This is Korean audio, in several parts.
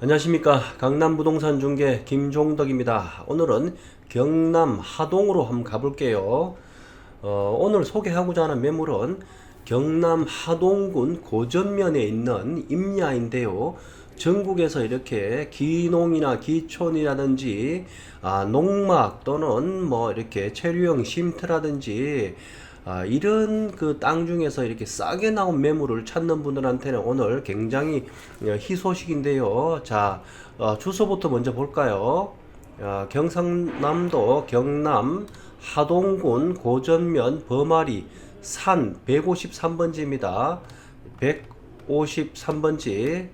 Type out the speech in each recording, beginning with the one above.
안녕하십니까 강남 부동산 중개 김종덕입니다. 오늘은 경남 하동으로 한번 가볼게요. 어, 오늘 소개하고자 하는 매물은 경남 하동군 고전면에 있는 임야인데요. 전국에서 이렇게 기농이나 기촌이라든지 아, 농막 또는 뭐 이렇게 체류형 쉼터라든지 아, 이런 그 땅 중에서 이렇게 싸게 나온 매물을 찾는 분들한테는 오늘 굉장히 어, 희소식인데요. 자, 어, 주소부터 먼저 볼까요? 어, 경상남도 경남 하동군 고전면 범아리 산 153번지입니다. 153번지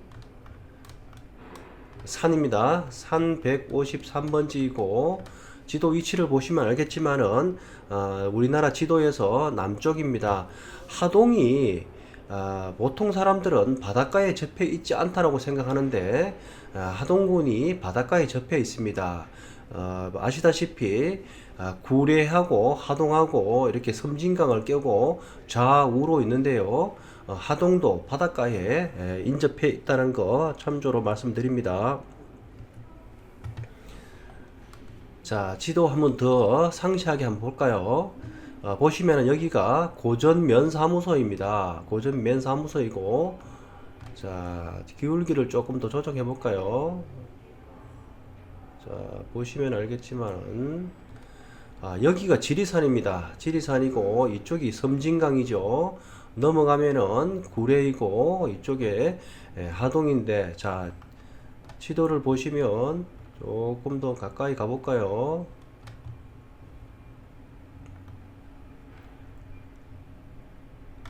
산입니다. 산 153번지이고 지도 위치를 보시면 알겠지만은 어, 우리나라 지도에서 남쪽입니다. 하동이 아, 보통 사람들은 바닷가에 접해 있지 않다라고 생각하는데 아, 하동군이 바닷가에 접해 있습니다. 어, 아시다시피 아, 구례하고 하동하고 이렇게 섬진강을 껴고 좌우로 있는데요. 어, 하동도 바닷가에 에, 인접해 있다는 거 참조로 말씀드립니다. 자, 지도 한번 더 상세하게 한번 볼까요? 어, 보시면은 여기가 고전 면 사무소입니다. 고전 면 사무소이고, 자, 기울기를 조금 더 조정해 볼까요? 자, 보시면 알겠지만, 아, 여기가 지리산입니다. 지리산이고, 이쪽이 섬진강이죠. 넘어가면은 구례이고, 이쪽에 예, 하동인데, 자, 지도를 보시면 조금 더 가까이 가볼까요?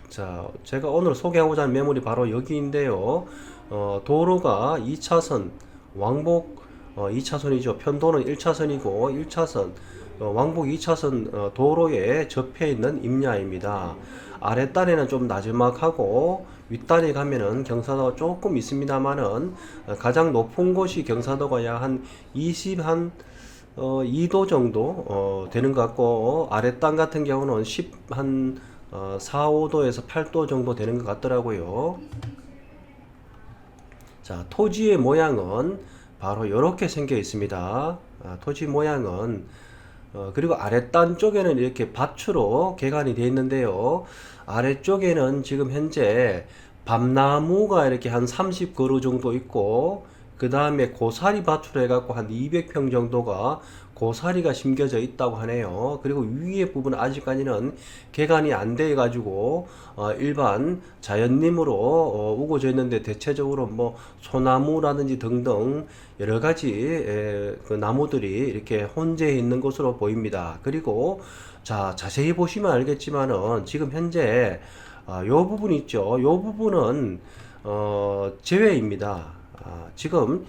자, 제가 오늘 소개하고자 하는 매물이 바로 여기인데요. 어, 도로가 2차선, 왕복 어, 2차선이죠. 편도는 1차선이고 1차선, 어, 왕복 2차선 어, 도로에 접해 있는 임야입니다. 아랫단에는 좀 나지막하고 윗단에 가면은 경사도가 조금 있습니다만은 어, 가장 높은 곳이 경사도가 약 한 20, 한 어, 2도 정도 어, 되는 것 같고 아랫단 같은 경우는 10, 한 어, 4, 5도에서 8도 정도 되는 것 같더라고요. 자, 토지의 모양은 바로 이렇게 생겨 있습니다. 아, 토지 모양은 어, 그리고 아랫단 쪽에는 이렇게 밭으로 개간이 되어 있는데요. 아래쪽에는 지금 현재 밤나무가 이렇게 한 30그루 정도 있고 그 다음에 고사리 밭으로 해갖고 한 200평 정도가 고사리가 심겨져 있다고 하네요. 그리고 위에 부분은 아직까지는 개간이 안 돼 가지고 어, 일반 자연림으로 어, 우거져 있는데 대체적으로 뭐 소나무라든지 등등 여러 가지 에, 그 나무들이 이렇게 혼재해 있는 것으로 보입니다. 그리고 자 자세히 보시면 알겠지만은 지금 현재 아, 요 부분 있죠. 요 부분은 어, 제외입니다. 아, 지금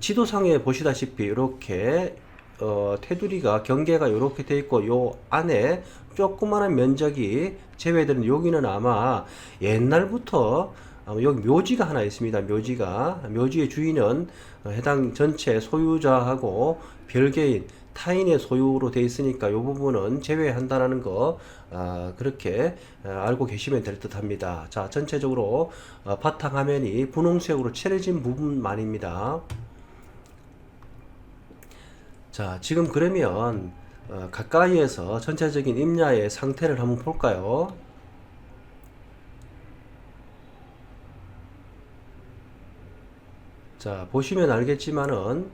지도상에 보시다시피 이렇게 어, 테두리가 경계가 이렇게 돼 있고 요 안에 조그마한 면적이 제외되는 여기는 아마 옛날부터 아마 여기 묘지가 하나 있습니다. 묘지가 묘지의 주인은 어, 해당 전체 소유자하고 별개인 타인의 소유로 돼 있으니까 이 부분은 제외한다라는 거 아, 그렇게 아, 알고 계시면 될 듯합니다. 자 전체적으로 어, 바탕 화면이 분홍색으로 칠해진 부분만입니다. 자, 지금 그러면 어, 가까이에서 전체적인 임야의 상태를 한번 볼까요? 자, 보시면 알겠지만은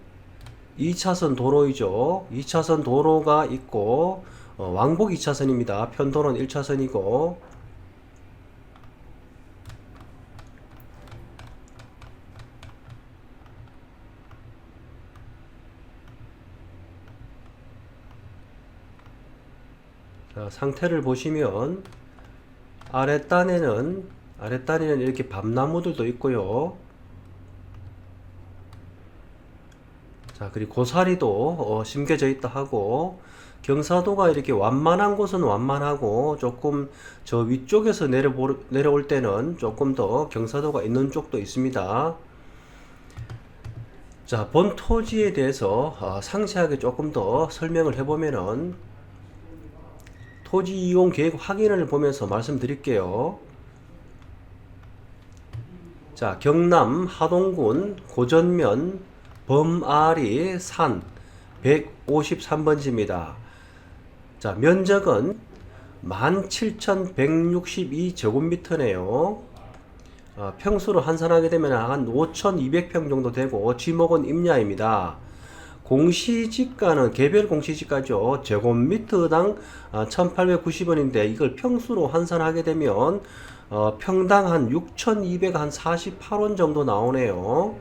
2차선 도로이죠. 2차선 도로가 있고 어, 왕복 2차선입니다. 편도로는 1차선이고 자, 상태를 보시면 아랫단에는 아랫단에는 이렇게 밤나무들도 있고요. 자, 그리고 고사리도 어, 심겨져 있다 하고 경사도가 이렇게 완만한 곳은 완만하고 조금 저 위쪽에서 내려보, 내려올 때는 조금 더 경사도가 있는 쪽도 있습니다. 자, 본 토지에 대해서 어, 상세하게 조금 더 설명을 해보면은 토지 이용 계획 확인을 보면서 말씀드릴게요. 자, 경남 하동군 고전면 범아리 산 153번지입니다. 자, 면적은 17,162제곱미터네요. 어, 평수로 환산하게 되면 한 5,200평 정도 되고 지목은 임야입니다. 공시지가는 개별 공시지가죠. 제곱미터당 1,890원인데 이걸 평수로 환산하게 되면 어, 평당 한 6,248원 정도 나오네요.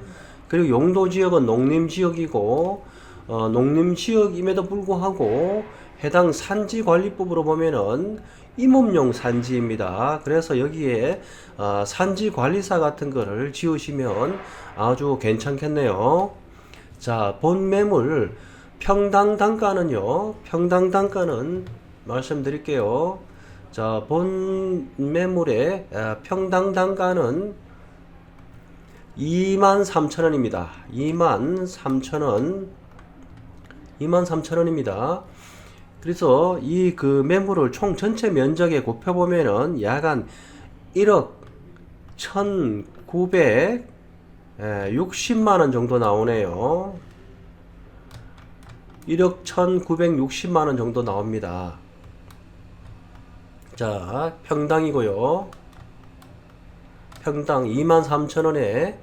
그리고 용도 지역은 농림 지역이고 어, 농림 지역임에도 불구하고 해당 산지 관리법으로 보면은 임업용 산지입니다. 그래서 여기에 어, 산지 관리사 같은 거를 지으시면 아주 괜찮겠네요. 자, 본 매물 평당 단가는요. 평당 단가는 말씀드릴게요. 자, 본 매물의 아, 평당 단가는 23,000원입니다. 23,000원. 23,000원입니다. 그래서 이 그 매물을 총 전체 면적에 곱혀 보면은 약간 1억 1,960만 원 정도 나오네요. 1억 1,960만 원 정도 나옵니다. 자, 평당이고요. 평당 23,000원에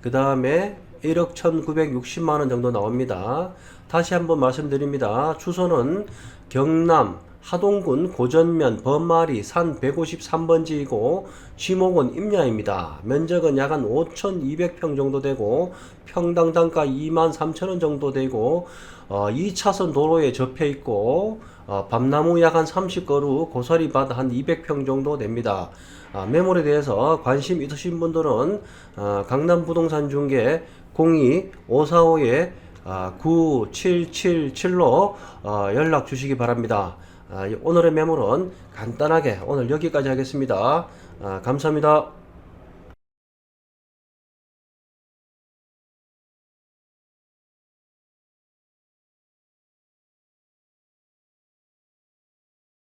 그 다음에 1억 1,960만 원 정도 나옵니다. 다시 한번 말씀드립니다. 주소는 경남 하동군 고전면 범마리 산 153번지이고 지목은 임야입니다. 면적은 약 한 5,200평 정도 되고 평당 단가 23,000원 정도 되고 어, 2차선 도로에 접해 있고 어, 밤나무 약 한 30그루 고사리 밭한 200평 정도 됩니다. 아, 매물에 대해서 관심 있으신 분들은 어, 강남 부동산 중개 02 545에 아, 9777로 어, 연락 주시기 바랍니다. 아, 이 오늘의 매물은 간단하게 오늘 여기까지 하겠습니다. 아, 감사합니다.